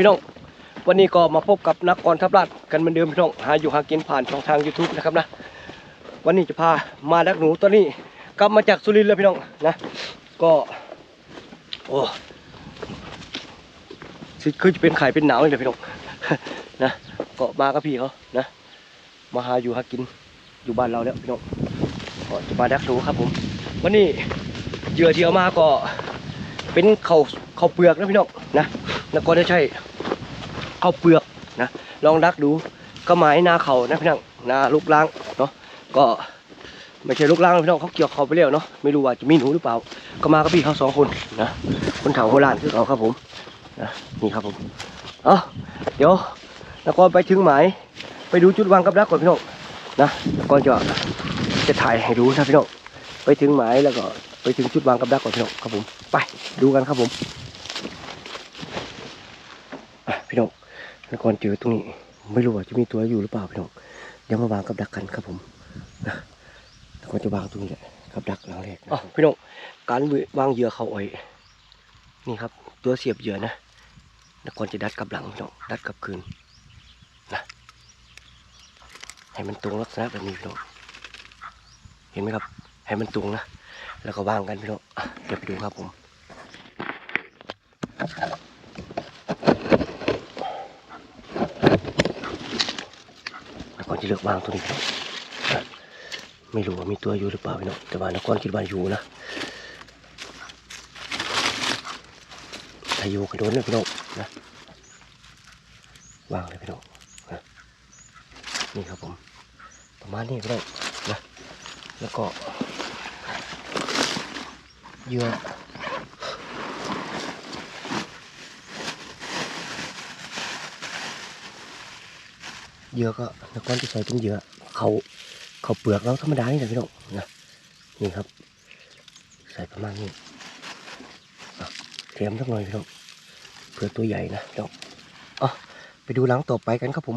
พี่น้อง วันนี้ก็มาพบกับนักกรทัพราชกันเหมือนเดิมพี่น้องหาอยู่หากินผ่านช่องทาง YouTube นะครับนะ วันนี้จะพามาดักหนูตัวนี้กลับมาจากสุรินทร์แล้วพี่น้องนะก็โอ้สิคือจะเป็นไข่เป็นหนาวเลยพี่น้องนะก็มากับพี่เขานะมาหาอยู่หากินอยู่บ้านเราแล้วพี่น้องก็จะมาดักหนูครับผม วันนี้เหยื่อที่เอามาก็เป็นเขาเขาเปลือกนะพี่น้องนะแล้วก็จะใช่ ข้าวเปลือกนะลองดักดูก็หมายนาเขานะพี่น้องนาลูกล้างเนาะก็ไม่ใช่ลูกล้างพี่น้องเขาเกี่ยวเขาไปแล้วเนาะไม่รู้ว่าจะมีหนูหรือเปล่า ก็มากับพี่เขาสองคนนะคนเฒ่าโบราณคือเขาครับผมนะนี่ครับผมเอ้าเดี๋ยวแล้วก็ไปถึงหมายไปดูจุดวางกับดักก่อนพี่น้องนะแล้วก็จะจะถ่ายให้ดูนะพี่น้องไปถึงหมายแล้วก็ไปถึงจุดวางกับดักก่อนพี่น้องครับผม ไปดูกันครับผมอะพี่น้อง แล้วก่อนเจอตรงนี้ไม่รู้ว่าจะมีตัวอยู่หรือเปล่าพี่น้องเดี๋ยวมาวางกับดักกันครับผมนะแล้วก็จะวางตรงนี้แหละกับดักหลังแรกอ๋อพี่น้องการวางเหยื่อเขาอ้อยนี่ครับ ตัวเสียบเหยื่อนะแล้วก่อนจะดัดกับหลังพี่น้องดัดกับคืนให้มันตรงลักษณะแบบนี้พี่น้องเห็นไหมครับ ให้มันตรงนะ แล้วก็วางกันพี่น้องอะเดี๋ยวไปดูครับผม แล้วก่อนจะ เลือกวางตัวนี้นะไม่รู้ว่ามีตัวอยู่หรือเปล่าพี่น้องแต่ว่านกรคิดว่าอยู่นะถ้าอยู่ก็โดนเลยพี่น้องนะวางเลยพี่น้องนี่ครับผมประมาณนี้ก็ได้นะแล้วก็เยื่อ เยอะก็ตะก้อนที่ใส่เป็นเยอะเขาเขาเปลือกเราธรรมดานี่แหละพี่น้องนะนี่ครับ ใส่ประมาณนี้เตรียมสักหน่อยพี่น้องเผื่อตัวใหญ่นะพี่น้องอ๋อไปดูหลังต่อไปกันครับผม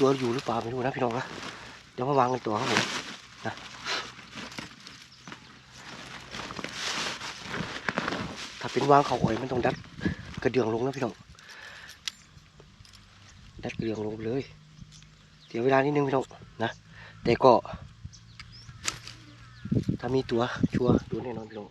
ตัวอยู่หรือเปล่าไม่รู้นะพี่น้องนะเดี๋ยวมาวางกันตัวครับผมนะถ้าเป็นวางเขาอ่อยมันต้องดัดกระเดื่องลงนะพี่น้องดัดกระเดื่องลงเลยเดี๋ยวเวลานิดนึงพี่น้องนะแต่ก็ถ้ามีตัวชัวร์ดูแน่นอนพี่น้อง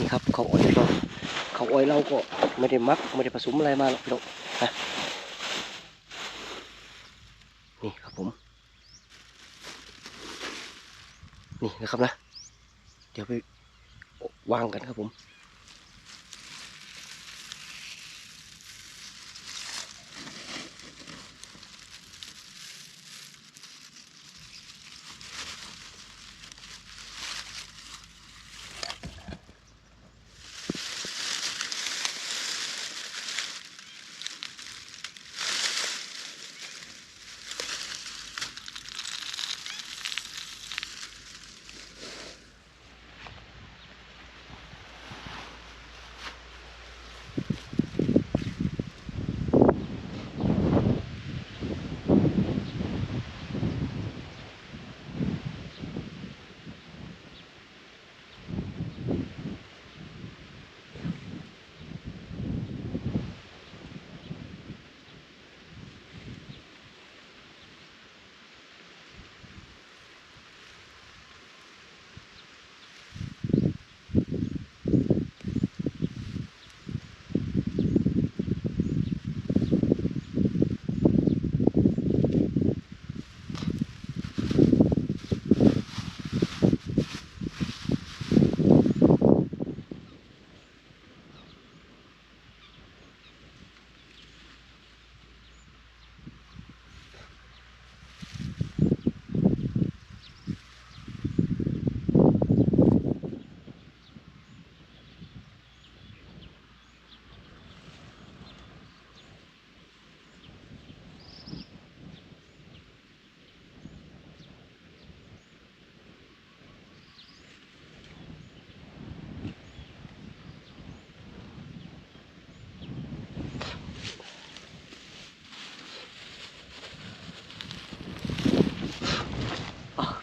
นี่ครับเขาอ้อยเราเขา อยเราก็ไม่ได้มักไม่ได้ผสมอะไรมาหรอกพี่น้องนะนี่ครับผม นี่นะครับนะ เดี๋ยวไปวางกันครับผม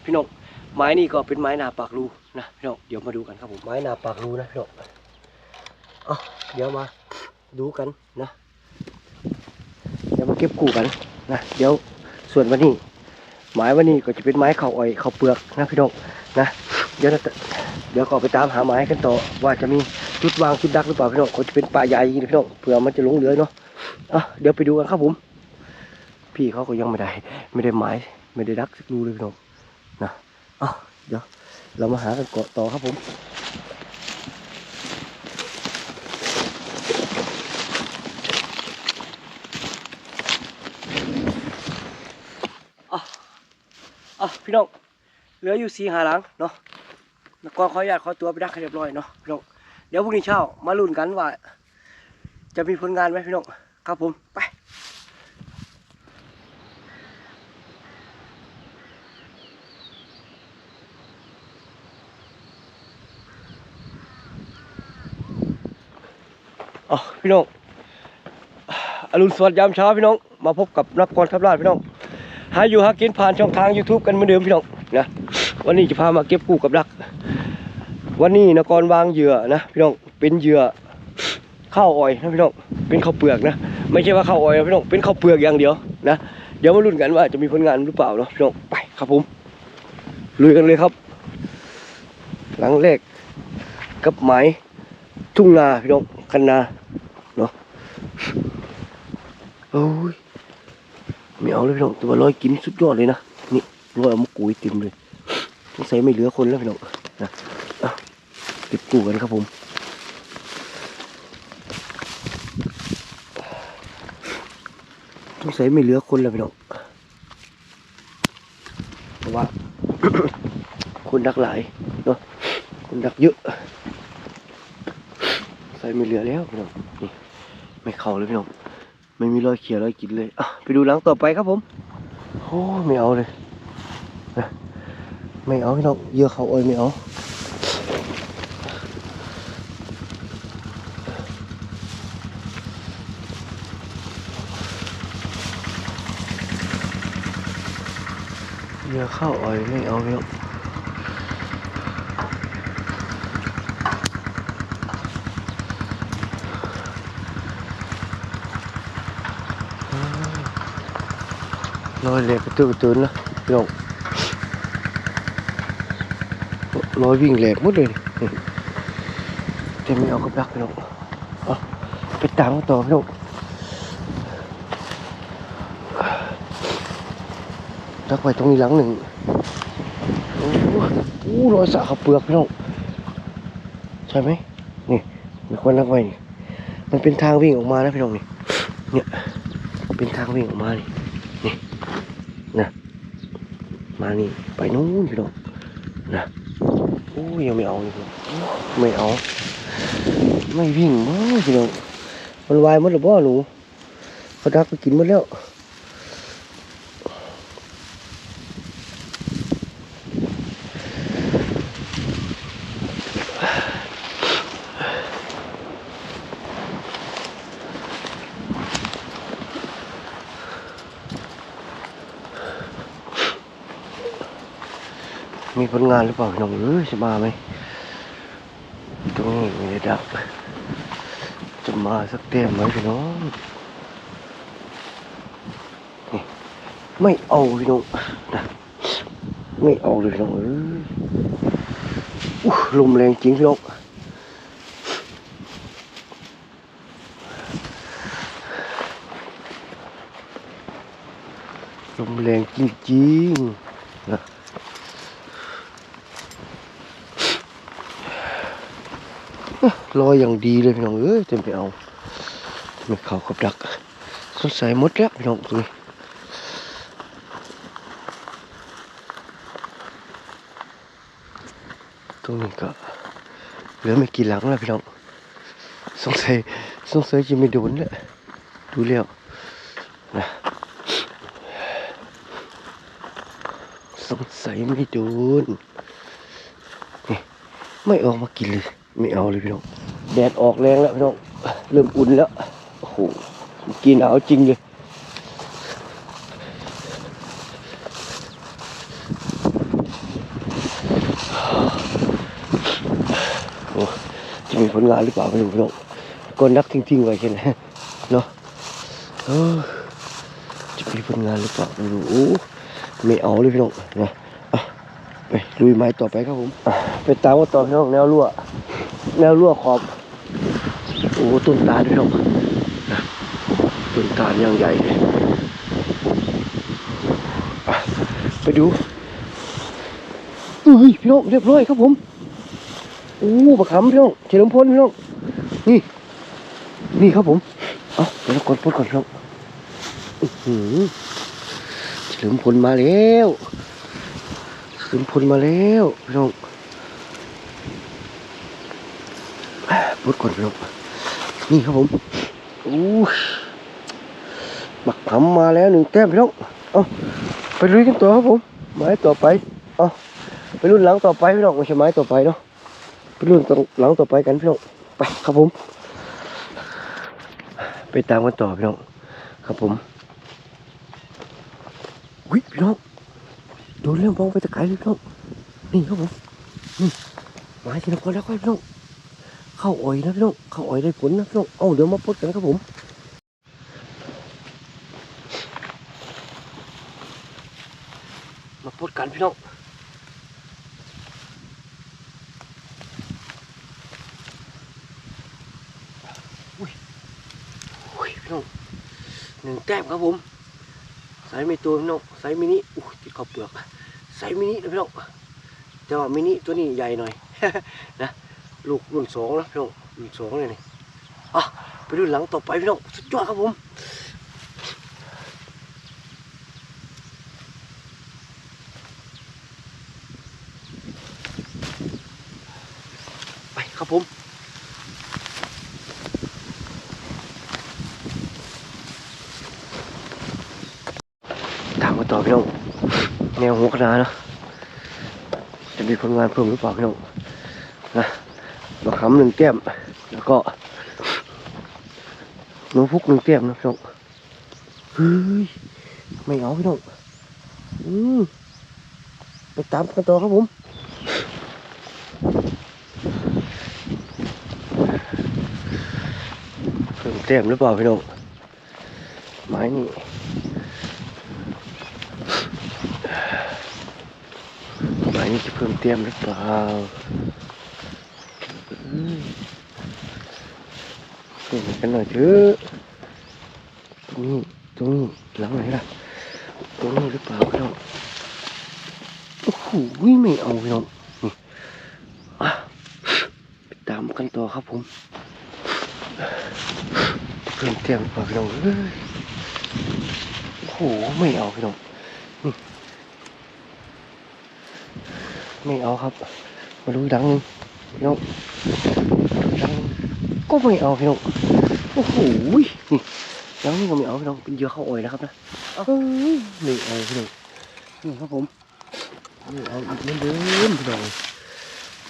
พี่น้องไม้นี่ก็เป็นไม้นาปากรูนะพี่น้องเดี๋ยวมาดูกันครับผมไม้นาปากรูนะพี่น้องอะเดี๋ยวมาดูกันนะเดี๋ยวมาเก็บกู้กันนะเดี๋ยวส่วนวันนี้ไม้วันนี้ก็จะเป็นไม้เข้าอ้อยเข้าเปลือกนะพี่น้องนะเดี๋ยวเราจะเดี๋ยวก็ไปตามหาไม้กันต่อว่าจะมีจุดวางจุดดักหรือเปล่าพี่น้องก็จะเป็นป่าใหญ่นะพี่น้องเผื่อมันจะหลงเหลือเนาะอะเดี๋ยวไปดูกันครับผมพี่เขาก็ยังไม่ได้ ไม่ได้ไม้ไม่ได้ดักสักรูเลยพี่น้อง นะอะเดี๋ยวเรามาหากันเกาะต่อครับผมอะอะพี่น้องเหลืออยู่สี่หาหลังเนาะแล้วก็ขออนุญาตขอตัวไปดักให้เรียบร้อยเนาะพี่น้องเดี๋ยวพรุ่งนี้เช้ามาลุ้นกันว่า จะมีผลงานไหมพี่น้องครับผมไป อ๋อพี่น้องอรุณสวัสดิ์ยามเช้าพี่น้อง มาพบกับนักกรทัพลาดพี่น้อง หาอยู่หากินผ่านช่องทาง YouTube กันเหมือนเดิมพี่น้องนะ วันนี้จะพามาเก็บกู้กับดัก วันนี้นกรวางเหยื่อนะพี่น้อง เป็นเหยื่อข้าวอ้อยนะพี่น้อง เป็นข้าวเปลือกนะ ไม่ใช่ว่าข้าวอ้อยนะพี่น้อง เป็นข้าวเปลือกอย่างเดียวนะ เดี๋ยวมาลุ้นกันว่าจะมีผลงานหรือเปล่าเนาะพี่น้อง ไปครับผม ลุยกันเลยครับ หลังแรกกับไม้ทุ่งนาพี่น้อง คันนาเนาะโอ้ยไม่เอาเลยพี่น้องตัวลอยกินสุดยอดเลยนะนี่ลอยเอามากุยเต็มเลยต้องใส่ไม่เหลือคนแล้วพี่น้องนะเก็บกู้กันครับผมต้องใส่ไม่เหลือคนแล้วพี่น้องเพราะว่า คนดักหลายเนาะคนดักเยอะ ไม่เหลือแล้วพี่น้องนี่ไม่เข้าเลยพี่น้องไม่มีรอยเขียวรอยกินเลยอะไปดูหลังต่อไปครับผมโอ้ไม่เอาเลยไม่เอาพี่น้องเยอะเขาโอ้ยไม่เอาเยอะเข้าอ่อยไม่เอาพี่น้อง ลอยแหลกกระตือกระตือนนะพี่น้องลอยวิ่งแหลกหมดเลยนี่แต่ไม่เอากับดักพี่น้องไปตามต่อพี่น้องดักไว้ตรงนี้หลังหนึ่งโอ้โหโอ้รอยสระขับเปลือกพี่น้องใช่ไหมนี่มีคนดักไว้นี่มันเป็นทางวิ่งออกมานะพี่น้องนี่เนี่ยเป็นทางวิ่งออกมานี่ มานี่ไปนู้นพี่น้องนะโอ้ยยังไม่เอาเลยไม่เอา ไม่วิ่งมั้งพี่น้องมันวายมันหรือเปล่าหนูเขาดักไปกินหมดแล้ว มีผลงานหรือเปล่าน้องเอ้ยจะมาไหมตรงนี้ไม่ได้ดัก จะมาสักเต็มไหมพี่น้องไม่เอาพี่น้องนะไม่เอาเลยพี่น้องเอ้ยอู้ลมแรงจริงพี่น้องลมแรงจริงๆ นะรอยอย่างดีเลยพี่น้องเอ้ยเต็มไปเอาไม่เข้ากับดักสดใสหมดแล้วพี่น้องตรงนี้ตรงนี้ก็เหลือไม่กี่หลังแล้วพี่น้องสงสัยสงสัยจะไม่โดนแล้วดูแล้วนะสงสัยไม่โดนนี่ไม่ออกมากินเลย ไม่เอาเลยพี่น้องแดดออกแรงแล้วพี่น้องเริ่มอุ่นแล้วโอ้โหกินหนาวจริงเลยโอ้จะมีผลงานหรือเปล่าไม่รู้พี่น้องก็นักทิ้งๆไว้แค่นั้นเนาะจะมีผลงานหรือเปล่าไม่รู้ไม่เอาเลยพี่น้องนะไปลุยไม้ต่อไปครับผมไปตามว่าต่อพี่น้องแนวรั่ว แนวรั่วขอบ โอ้ต้นตาลพี่น้องต้นตาลยังใหญ่เลยไปดูอุ้ยพี่น้องเรียบร้อยครับผมโอ้ปลาขำพี่น้องเฉลิมพลพี่น้องนี่ นี่ครับผมเอาเดี๋ยวกดพดก่อนพี่น้องเฉลิมพลมาแล้วเฉลิมพลมาแล้วพี่น้อง พดก่อนพี่น้องนี่ครับผมโอ้ยบักขำมาแล้วหนึ่งแต้มพี่น้องเอาไปลุยกันต่อครับผมไม้ต่อไปเอาไปรุ่นหลังต่อไปพี่น้องไม่ใช่ไม้ต่อไปเนาะไปรุ่นหลังต่อไปกันพี่น้องไปครับผม ไปตามกันต่อพี่น้องครับผมวิพี่น้องโดนเรื่องมองไปตะไคร้เลพี่น้องนี่ครับผมนี่มาทีละคนแล้วก็พี่น้อง เข้าอ่อยนะพี่น้องเข้าอ่อยได้ผลนะพี่น้องเอาเดี๋ยวมาพดกันครับผมมาพดกันพี่น้องอุ้ยพี่น้องหนึ่งแต้มครับผมไซส์ไม่ตัวพี่น้องไซส์มินิอุ้ยติดขอบเปลือกไซส์มินินะพี่น้องแต่ว่ามินิตัวนี้ใหญ่หน่อยนะ ลูกรุ่นสองนะพี่น้องรุ่นสองเลยนี่อะไปดูหลังต่อไปพี่น้องสุดยอดครับผมไปครับผมตามกันต่อพี่น้องแนวหัวกระดานนะจะมีผลงานเพิ่มหรือเปล่าพี่น้อง ขามหนึ่งแก้ม แล้วก็หนูพุกหนึ่งแก้มนะพี่น้องเฮ้ยไม่เอาพี่น้องอืมไปตามกันต่อครับผมเพิ่มแต้มหรือเปล่าพี่น้องไม้นี่หมายนี้จะเพิ่มเตรียมหรือเปล่าอืม เพิ่มกันหน่อยเถอะตรงนี้ตรงนี้หลังไหนล่ะตรงนี้หรือเปล่าพี่น้องโอ้โหไม่เอาพี่น้องนี่ไปตามกันต่อครับผมเพิ่มเตรียมเปล่าพี่น้องเอ้ยโอ้โหไม่เอาพี่น้องไม่เอาครับ มาดูดังหนึงพี่น้องดังก็ไม่เอาพี่น้อง โอ้โหนี่ดังนี้ก็ไม่เอาพี่น้องเป็นเยอเข้าอ่อยนะครับนะเอ้ยไม่เอาพี่น้องนี่ครับผมไม่เอาอีกเหมือนเดิมพี่น้อง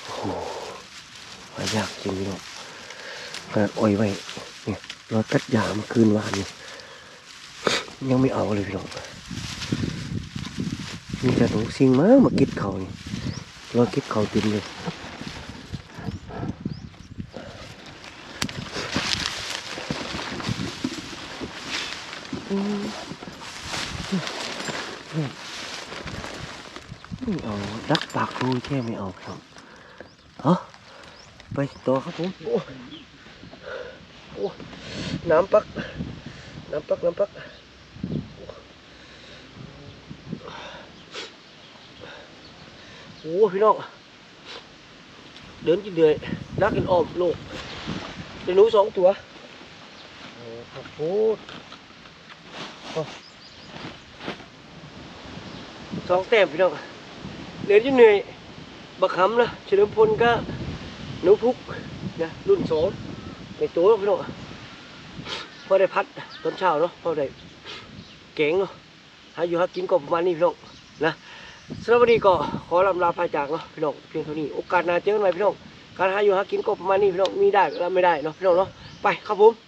โอ้โหหายากจริงพี่น้องขนาดอ่อยไว้เนี่ยเราตัดยามาคืนวานนี่ยังไม่เอาเลยพี่น้องมีแต่หนูซิงมามากิดเขานี่รอเก็บเขาตินเลยไม่ เอาดักปากรูแค่ไม่เอาครับเฮะไปต่อครับผมโอ้โอ้น้ำปัก น้ำปัก น้ำปักโอ้พี่น้อง เดินกินเดือยดักกินออมโลกเป็นหนูสองตัวโอ้ครับโอ้โอ้สองแต้มพี่น้อง เดินอยังเหนื่อยบักขำนะเฉลิมพลก็หนูพุกนะรุ่นสองในตัวพี่น้องพอได้พัดตอนเช้าเนาะพอได้เก่งเนาะหาอยู่หากินก็ประมาณนี้พี่น้องนะสำหรับวันนี้ก็ขอลำลาพาจากเนาะพี่น้องเพียงเท่านี้โอกาสหน้าเจอกันใหม่พี่น้องการหาอยู่หากินก็ประมาณนี้พี่น้องมีได้และไม่ได้เนาะพี่น้องเนาะไปครับผม